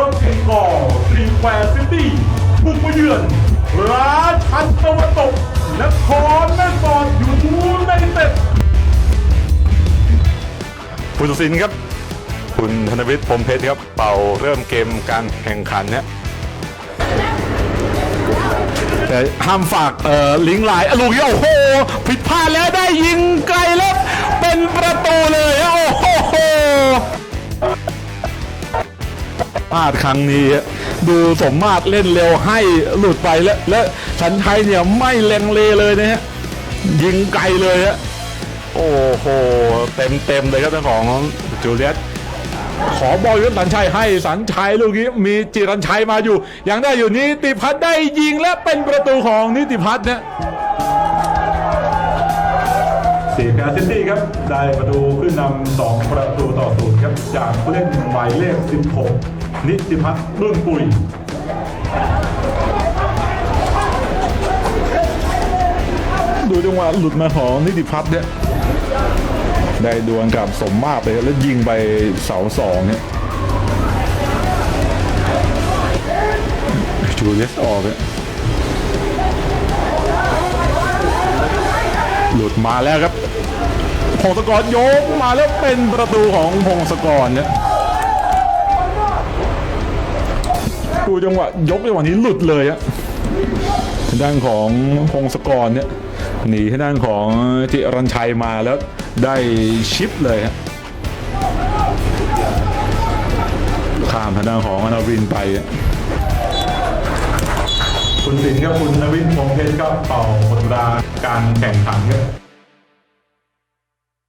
รถเก่งก่อทีมแควร์ซิตี้บุกมาเยือนราชันตะวันตกนครแม่สอดอยู่ในเต็ดผู้ตัดสินครับ คุณธนวิทย์พรหมเพชรครับ เป่าเริ่มเกมการแข่งขันเนี่ยแต่ห้ามฝากเอ่อลิงก์ไลน์อะลูกนี้โอ้โห ผิดพลาดแล้วได้ยิงไกลแล้ว เป็นประตูเลย พลาดครั้งนี้ดูสมมาตรเล่นเร็วให้หลุดไปแล้วและสันชัยเนี่ยไม่เลงเลเลยนะฮะยิงไกลเลยฮะโอ้โหเต็มเต็มเลยครับทางของจูเลียตขอบอลยุทธสันชัยให้สันชัยลูกนี้มีจิรันชัยมาอยู่ ยังได้อยู่นิติพัฒน์ได้ยิงและเป็นประตูของนิติพัฒน์เนี่ยสีแควร์ซิตี้ครับ ได้ประตูขึ้นนำสองประตูต่อศูนย์ครับ จากผู้เล่นหมายเลข 16 นิติพัฒน์รุ่นปุยดูจังหวะหลุดมาของนิติพัฒน์เนี่ยได้ดวลกับสมมาตรเลยแล้วยิงไปเสาสองเนี่ยจูเลียสออกเนี่ยหลุดมาแล้วครับพงศกรโยกมาแล้วเป็นประตูของพงศกรเนี่ย จังหวะยกจังหวะนี้หลุดเลยอะทางด้านของพงศกรเนี่ยหนีทางด้านของจิรัญชัยมาแล้วได้ชิปเลยฮะข้ามทางด้านของอนาวินไปคุณสินกับคุณนวินพงเพชรก็เป่าหมดเวลาการแข่งขันครับ